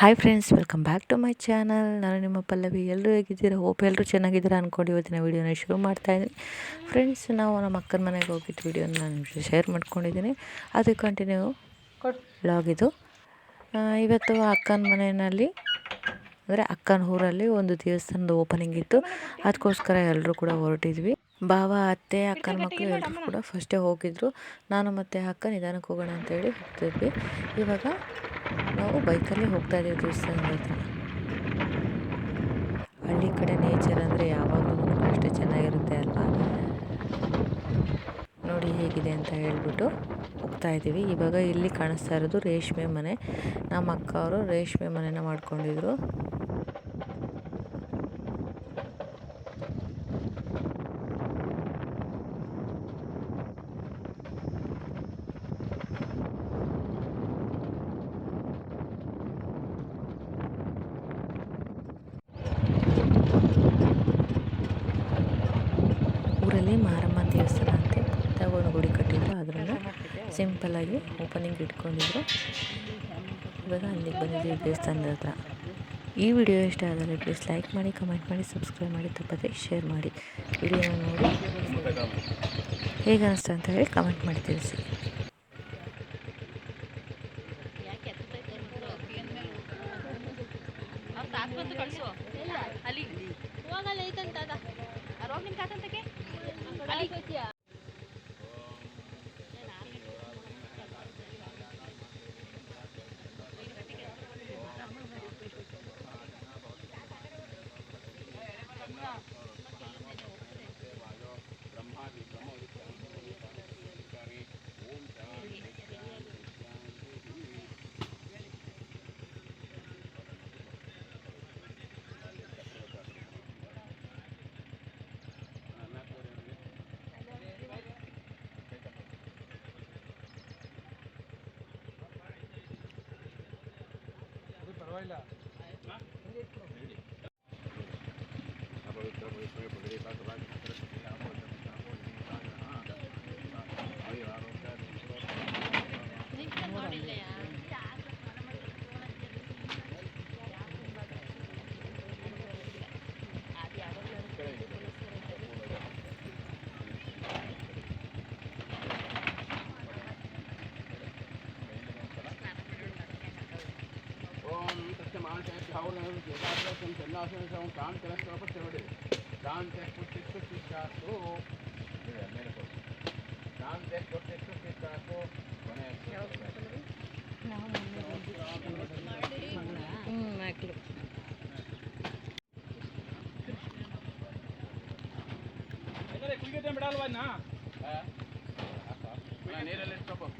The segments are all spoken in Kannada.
Hi friends welcome back to my channel ನಾನು ನಿಮ್ಮ ಪಲ್ಲವಿ. ಎಲ್ಲರೂ ಹೇಗಿದ್ದೀರಾ? ಹೋಪ್ ಎಲ್ಲರೂ ಚೆನ್ನಾಗಿದ್ದೀರಾ ಅಂದ್ಕೊಂಡು ಇವತ್ತಿನ ವೀಡಿಯೋನ ಶುರು ಮಾಡ್ತಾಯಿದ್ದೀನಿ ಫ್ರೆಂಡ್ಸ್ ನಾವು ನಮ್ಮ ಅಕ್ಕನ ಮನೆಗೆ ಹೋಗಿದ್ದು ವೀಡಿಯೋನ ನಾನು ಶೇರ್ ಮಾಡ್ಕೊಂಡಿದ್ದೀನಿ. ಅದು ಕಂಟಿನ್ಯೂ ಬ್ಲಾಗ್ ಇದು. ಇವತ್ತು ಅಕ್ಕನ ಮನೆಯಲ್ಲಿ, ಅಂದರೆ ಅಕ್ಕನ ಊರಲ್ಲಿ ಒಂದು ದೇವಸ್ಥಾನದ ಓಪನಿಂಗ್ ಇತ್ತು. ಅದಕ್ಕೋಸ್ಕರ ಎಲ್ಲರೂ ಕೂಡ ಹೊರಟಿದ್ವಿ. ಭಾವ, ಅತ್ತೆ, ಅಕ್ಕನ ಮಕ್ಕಳು ಎಲ್ಲರೂ ಕೂಡ ಫಸ್ಟೇ ಹೋಗಿದ್ರು. ನಾನು ಮತ್ತು ಅಕ್ಕ ನಿಧಾನಕ್ಕೆ ಹೋಗೋಣ ಅಂತೇಳಿ ಹೋಗ್ತಿದ್ವಿ. ಇವಾಗ ನಾವು ಬೈಕಲ್ಲಿ ಹೋಗ್ತಾ ಇದ್ದೀವಿ ದೇವಸ್ಥಾನದ ಹತ್ರ ಹಳ್ಳಿ ಕಡೆ ನೇಚರ್ ಅಂದರೆ ಯಾವಾಗಲೂ ಅಷ್ಟೇ ಚೆನ್ನಾಗಿರುತ್ತೆ ಅಲ್ವಾ? ನೋಡಿ ಹೇಗಿದೆ ಅಂತ ಹೇಳ್ಬಿಟ್ಟು ಹೋಗ್ತಾ ಇದ್ದೀವಿ. ಇವಾಗ ಇಲ್ಲಿ ಕಾಣಿಸ್ತಾ ಇರೋದು ರೇಷ್ಮೆ ಮನೆ. ನಮ್ಮ ಅಕ್ಕ ಅವರು ರೇಷ್ಮೆ ಮನೆನ ಮಾಡ್ಕೊಂಡಿದ್ರು. ಊರಲ್ಲಿ ಮಾರಮ್ಮ ದೇವಸ್ಥಾನ ಅಂತ ಒಂದು ಗುಡಿ ಕಟ್ಟಿದ್ರು. ಸಿಂಪಲ್ ಸಿಂಪಲ್ಲಾಗಿ ಓಪನಿಂಗ್ ಇಟ್ಕೊಂಡಿದ್ರು. ಇವಾಗ ಅಲ್ಲಿಗೆ ಬಂದಿದ್ದೀವಿ ದೇವಸ್ಥಾನದ ಹತ್ರ. ಈ ವಿಡಿಯೋ ಇಷ್ಟ ಆದರೆ ಪ್ಲೀಸ್ ಲೈಕ್ ಮಾಡಿ ಕಮೆಂಟ್ ಮಾಡಿ ಸಬ್ಸ್ಕ್ರೈಬ್ ಮಾಡಿ, ತಪ್ಪದೆ ಶೇರ್ ಮಾಡಿ. ವಿಡಿಯೋನ ನೋಡಿ. ಹೇಗೆ ಅನಿಸ್ತು ಅಂತ ಹೇಳಿ ಕಮೆಂಟ್ ಮಾಡಿ ತಿಳಿಸಿ. ಅಲ್ಲಿ. ಹೋಗಲ್ಲ ಐತಂತ ಅದ. ರೋಗ್ Ayo. ತಸ್ಮಾಶೌರ್ಣಂ ಸನ್ನಾಸಂ ಕಾಂ ಕಲಸ್ತವಪಚ್ಚವಡೆ ಶಾಂತೆ ಪುಟ್ಟಿಸ್ತು ಶಿಕ್ಷಾಸ್ತು ಶಾಂತೆ ಪುಟ್ಟಿಸ್ತು ನಾ ನೀರಲ್ಲಿ ಇಟ್ಕೊಪ್ಪ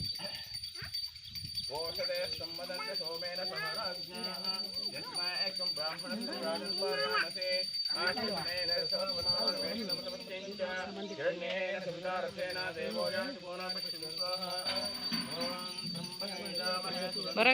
ओषधे सम्मदन्ते सोमेन सहराज्ञाः यस्माकं ब्राह्मणस्य प्राजन्पारयामसे आश्रमेण सर्वनामवेशनमतमत्यञ्च हिरण्येन सवितारसेन देवो याति पुनः स्वाहा। ॐ ब्रह्मणीजामहे ಬರೋ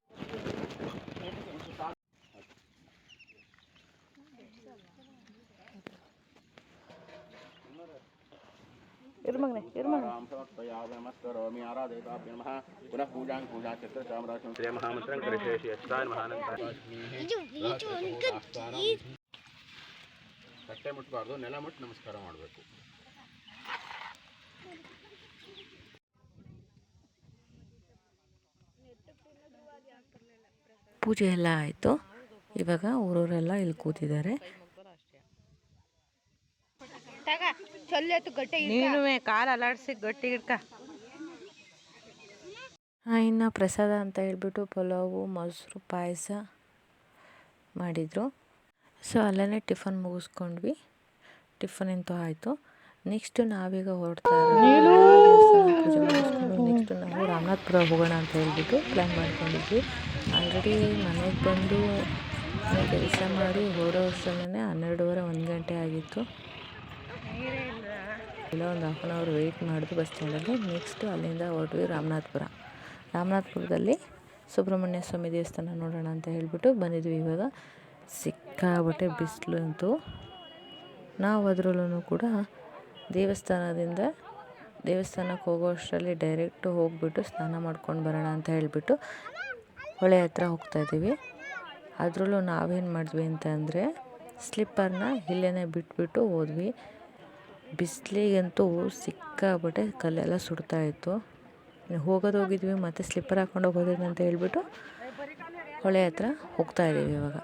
ಇರ್ಮಗ್ನೆ ಇರ್ಮಗ್ನೆ ಪುನಃ ಪೂಜಾಂ ಪೂಜಾ ಶ್ರೀ ಮಹಾಮಂತ್ರಂ ತಟ್ಟೆ ನೆಲ ಮುಟ್ಟಿ ನಮಸ್ಕಾರ ಮಾಡಬೇಕು ಪೂಜೆ ಎಲ್ಲ ಆಯಿತು. ಇವಾಗ ಊರವರೆಲ್ಲ ಇಲ್ಲಿ ಕೂತಿದ್ದಾರೆ. ಚೊಲ್ಲೆತ್ತು ಗಟ್ಟೆ ನೀನು ಕಾಲು ಅಲಾಡಿಸಿ ಗಟ್ಟಿ ಹಿಡ್ಕ ಹಾಂ ಇನ್ನು ಪ್ರಸಾದ ಅಂತ ಹೇಳ್ಬಿಟ್ಟು ಪಲಾವು ಮೊಸರು ಪಾಯಸ ಮಾಡಿದರು. ಸೊ ಅಲ್ಲೇ ಟಿಫನ್ ಮುಗಿಸ್ಕೊಂಡ್ವಿ. ಟಿಫನ್ ಎಂತೂ ಆಯಿತು. ನೆಕ್ಸ್ಟು ನಾವೀಗ ಹೊರಡ್ತಾ ಪೂಜೆ ನೆಕ್ಸ್ಟು ನಾವು ರಾಮನಾಥ್ಪುರ ಹೋಗೋಣ ಅಂತ ಹೇಳ್ಬಿಟ್ಟು ಪ್ಲ್ಯಾನ್ ಮಾಡ್ಕೊಂಡಿದ್ವಿ. ಆಲ್ರೆಡಿ ಮನೆಗೆ ಬಂದು ಕೆಲಸ ಮಾಡಿ ಹೊರಡೋ ಅಷ್ಟರಲ್ಲೇ ಹನ್ನೆರಡೂವರೆ ಒಂದು ಗಂಟೆ ಆಗಿತ್ತು. ಇಲ್ಲ ಒಂದು ಹಾಫ್ ಆನ್ ಅವರ್ ವೆಯ್ಟ್ ಮಾಡಿದ್ವಿ ಬಸ್ ಸ್ಟ್ಯಾಂಡಲ್ಲಿ ನೆಕ್ಸ್ಟು ಅಲ್ಲಿಂದ ಹೊರಟ್ವಿ ರಾಮನಾಥ್ಪುರ. ರಾಮನಾಥ್ಪುರದಲ್ಲಿ ಸುಬ್ರಹ್ಮಣ್ಯ ಸ್ವಾಮಿ ದೇವಸ್ಥಾನ ನೋಡೋಣ ಅಂತ ಹೇಳಿಬಿಟ್ಟು ಬಂದಿದ್ವಿ ಇವಾಗ. ಸಿಕ್ಕಾಬಟ್ಟೆ ಬಿಸಿಲು ಅಂತೂ. ನಾವು ಅದರಲ್ಲೂ ಕೂಡ ದೇವಸ್ಥಾನದಿಂದ ದೇವಸ್ಥಾನಕ್ಕೆ ಹೋಗೋ ಅಷ್ಟರಲ್ಲಿ ಡೈರೆಕ್ಟು ಹೋಗ್ಬಿಟ್ಟು ಸ್ನಾನ ಮಾಡ್ಕೊಂಡು ಬರೋಣ ಅಂತ ಹೇಳಿಬಿಟ್ಟು ಹೊಳೆ ಹತ್ರ ಹೋಗ್ತಾಯಿದ್ದೀವಿ ಅದರಲ್ಲೂ ನಾವೇನು ಮಾಡಿದ್ವಿ ಅಂತಂದರೆ ಸ್ಲಿಪ್ಪರ್ನ ಇಲ್ಲೇ ಬಿಟ್ಬಿಟ್ಟು ಹೋದ್ವಿ. ಬಿಸಿಲಿಗಂತೂ ಸಿಕ್ಕಾಬಿಟ್ಟೆ ಕಲ್ಲೆಲ್ಲ ಸುಡ್ತಾ ಇತ್ತು. ಇನ್ನು ಹೋಗೋದು ಹೋಗಿದ್ವಿ, ಮತ್ತು ಸ್ಲಿಪ್ಪರ್ ಹಾಕ್ಕೊಂಡು ಹೋಗೋದ್ರಿಂದ ಅಂತ ಹೇಳ್ಬಿಟ್ಟು ಹೊಳೆ ಹತ್ರ ಹೋಗ್ತಾ ಇದ್ದೀವಿ ಇವಾಗ.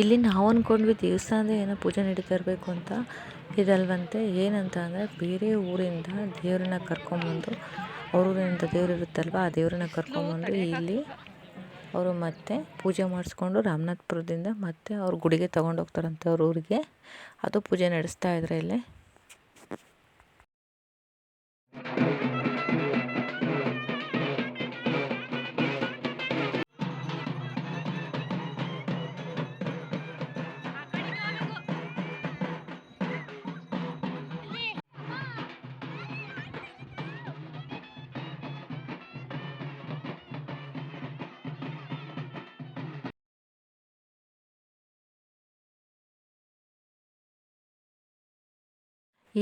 ಇಲ್ಲಿ ನಾವು ಅಂದ್ಕೊಂಡ್ವಿ ದೇವಸ್ಥಾನದ ಏನೋ ಪೂಜೆ ನಡೀತಾ ಇರಬೇಕು ಅಂತ. ಇದಲ್ವಂತೆ ಏನಂತ ಅಂದರೆ ಬೇರೆ ಊರಿಂದ ದೇವರನ್ನ ಕರ್ಕೊಂಬಂದು, ಅವ್ರ ಊರಿನಿಂದ ದೇವ್ರು ಇರುತ್ತಲ್ವ, ಆ ದೇವ್ರನ್ನ ಕರ್ಕೊಂಬಂದು ಇಲ್ಲಿ ಅವರು ಮತ್ತೆ ಪೂಜೆ ಮಾಡಿಸ್ಕೊಂಡು ರಾಮನಾಥ್ಪುರದಿಂದ ಮತ್ತೆ ಅವ್ರ ಗುಡಿಗೆ ತೊಗೊಂಡೋಗ್ತಾರಂತೆ ಅವ್ರ ಊರಿಗೆ. ಅದು ಪೂಜೆ ನಡೆಸ್ತಾ ಇದ್ದಾರೆ ಇಲ್ಲಿ.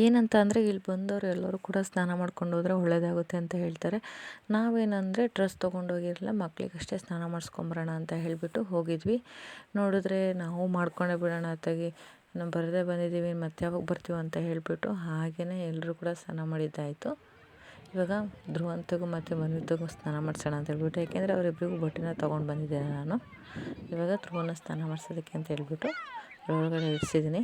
ಏನಂತ ಅಂದರೆ ಇಲ್ಲಿ ಬಂದವರು ಎಲ್ಲರೂ ಕೂಡ ಸ್ನಾನ ಮಾಡ್ಕೊಂಡು ಹೋದರೆ ಒಳ್ಳೆಯದಾಗುತ್ತೆ ಅಂತ ಹೇಳ್ತಾರೆ. ನಾವೇನಂದರೆ ಡ್ರೆಸ್ ತೊಗೊಂಡೋಗಿರಲಿಲ್ಲ ಮಕ್ಕಳಿಗಷ್ಟೇ ಸ್ನಾನ ಮಾಡಿಸ್ಕೊಂಬರೋಣ ಅಂತ ಹೇಳಿಬಿಟ್ಟು ಹೋಗಿದ್ವಿ. ನೋಡಿದ್ರೆ ನಾವು ಮಾಡ್ಕೊಂಡೇ ಬಿಡೋಣ ಅತ್ತಾಗಿ. ನಾವು ಬರದೇ ಬಂದಿದ್ದೀವಿ, ಮತ್ತೆ ಯಾವಾಗ ಬರ್ತೀವಿ ಅಂತ ಹೇಳಿಬಿಟ್ಟು ಹಾಗೆಯೇ ಎಲ್ಲರೂ ಕೂಡ ಸ್ನಾನ ಮಾಡಿದ್ದಾಯಿತು. ಇವಾಗ ಧ್ರುವಂತಗೂ ಮತ್ತು ಮನ್ವಿತಗೂ ಸ್ನಾನ ಮಾಡಿಸೋಣ ಅಂತ ಹೇಳ್ಬಿಟ್ಟು, ಯಾಕೆಂದರೆ ಅವರಿಬ್ಬರಿಗೂ ಬಟ್ಟೆನ ತೊಗೊಂಡು ಬಂದಿದ್ದೇನೆ ನಾನು. ಇವಾಗ ಧ್ರುವನ ಸ್ನಾನ ಮಾಡಿಸೋದಕ್ಕೆ ಅಂತ ಹೇಳ್ಬಿಟ್ಟು ಒಳಗಡೆ ಇಡಿಸಿದ್ದೀನಿ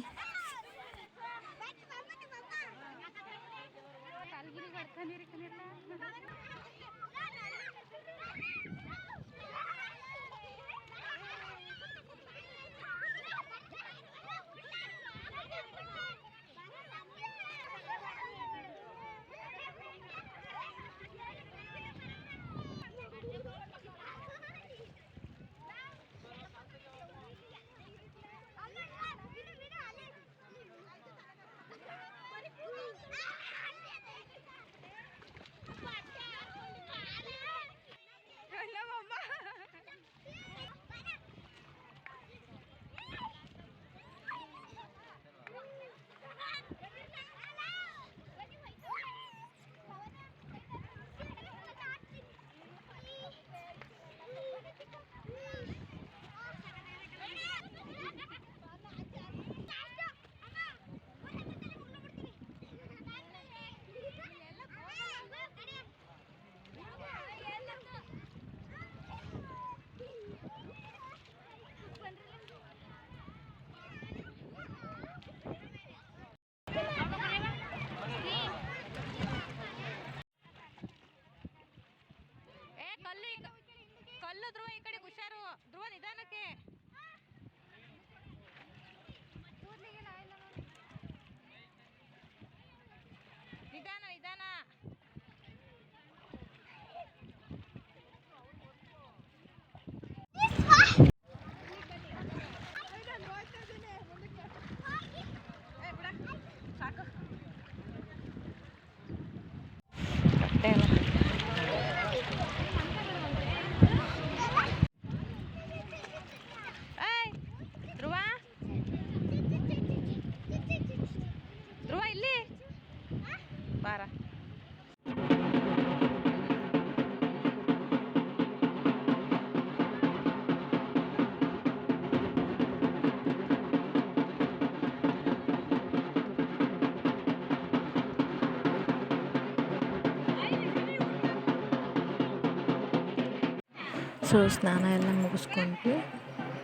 ಸೊ ಸ್ನಾನ ಎಲ್ಲ ಮುಗಿಸ್ಕೊಂಡು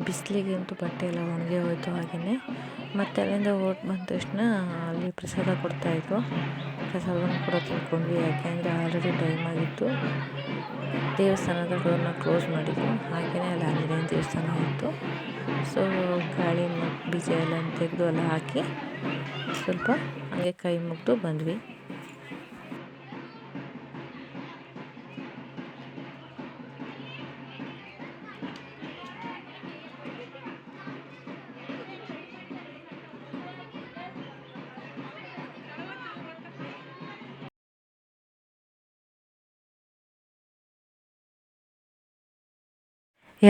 ಬಿಸಿಲಿಗೆ ಅಂತೂ ಬಟ್ಟೆ ಎಲ್ಲ ಒಣಗಿ ಹೋಯಿತು ಹಾಗೆಯೇ. ಮತ್ತು ಅಲ್ಲಿಂದ ಹೊರ್ಟು ಬಂದ ತಕ್ಷಣ ಅಲ್ಲಿ ಪ್ರಸಾದ ಕೊಡ್ತಾಯಿದ್ರು ಪ್ರಸಾದವನ್ನು ಕೂಡ ತಿಳ್ಕೊಂಡ್ವಿ. ಯಾಕೆಂದರೆ ಆಲ್ರೆಡಿ ಟೈಮ್ ಆಗಿತ್ತು. ದೇವಸ್ಥಾನದ ಡೋರ್ನ ಕ್ಲೋಸ್ ಮಾಡಿದ್ರು ಹಾಗೆಯೇ ಅಲ್ಲಿ ಆಂಜನೇಯನ ದೇವಸ್ಥಾನ ಇತ್ತು. ಸೊ ಗಾಳಿ ಬೀಜ ಎಲ್ಲ ತೆಗೆದು ಎಲ್ಲ ಹಾಕಿ ಸ್ವಲ್ಪ ಹಾಗೆ ಕೈ ಮುಗಿದು ಬಂದ್ವಿ.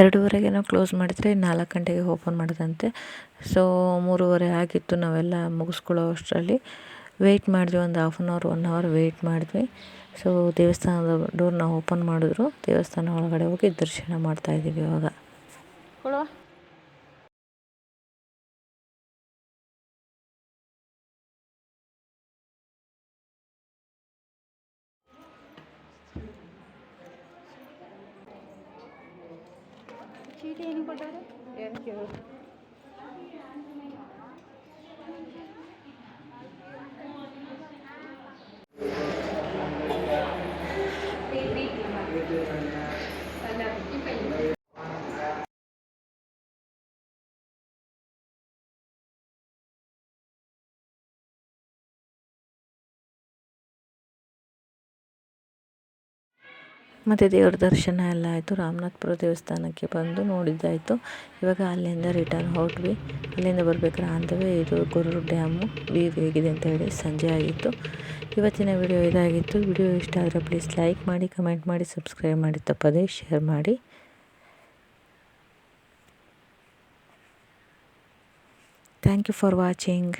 ಎರಡೂವರೆಗೇನೋ ಕ್ಲೋಸ್ ಮಾಡಿದರೆ ನಾಲ್ಕು ಗಂಟೆಗೆ ಓಪನ್ ಮಾಡಿದಂತೆ. ಸೊ ಮೂರುವರೆ ಆಗಿತ್ತು ನಾವೆಲ್ಲ ಮುಗಿಸ್ಕೊಳ್ಳೋ ಅಷ್ಟರಲ್ಲಿ. ವೆಯ್ಟ್ ಮಾಡಿದ್ವಿ, ಒಂದು half an hour one hour wait ಮಾಡಿದ್ವಿ. ಸೊ ದೇವಸ್ಥಾನದ ಡೋರ್ನ ಓಪನ್ ಮಾಡಿದ್ರು. ದೇವಸ್ಥಾನ ಒಳಗಡೆ ಹೋಗಿ ದರ್ಶನ ಮಾಡ್ತಾಯಿದ್ದೀವಿ ಇವಾಗ. शीट है इनको डालो थैंक यू ಮತ್ತು ದೇವ್ರ ದರ್ಶನ ಎಲ್ಲ ಆಯಿತು. ರಾಮನಾಥ್ಪುರ ದೇವಸ್ಥಾನಕ್ಕೆ ಬಂದು ನೋಡಿದ್ದಾಯಿತು. ಇವಾಗ ಅಲ್ಲಿಂದ ರಿಟರ್ನ್ ಹೊರಟ್ವಿ. ಅಲ್ಲಿಂದ ಬರ್ಬೇಕಾದ್ರೆ ಅಂತವೇ ಇದು ಗೊರೂರು ಡ್ಯಾಮು ವ್ಯೂ ಹೇಗಿದೆ ಅಂತ ಹೇಳಿ ಸಂಜೆ ಆಗಿತ್ತು. ಇವತ್ತಿನ ವಿಡಿಯೋ ಇದಾಗಿತ್ತು. ವಿಡಿಯೋ ಇಷ್ಟ ಆದರೆ ಪ್ಲೀಸ್ ಲೈಕ್ ಮಾಡಿ ಕಮೆಂಟ್ ಮಾಡಿ ಸಬ್ಸ್ಕ್ರೈಬ್ ಮಾಡಿ, ತಪ್ಪದೇ ಶೇರ್ ಮಾಡಿ. Thank you for watching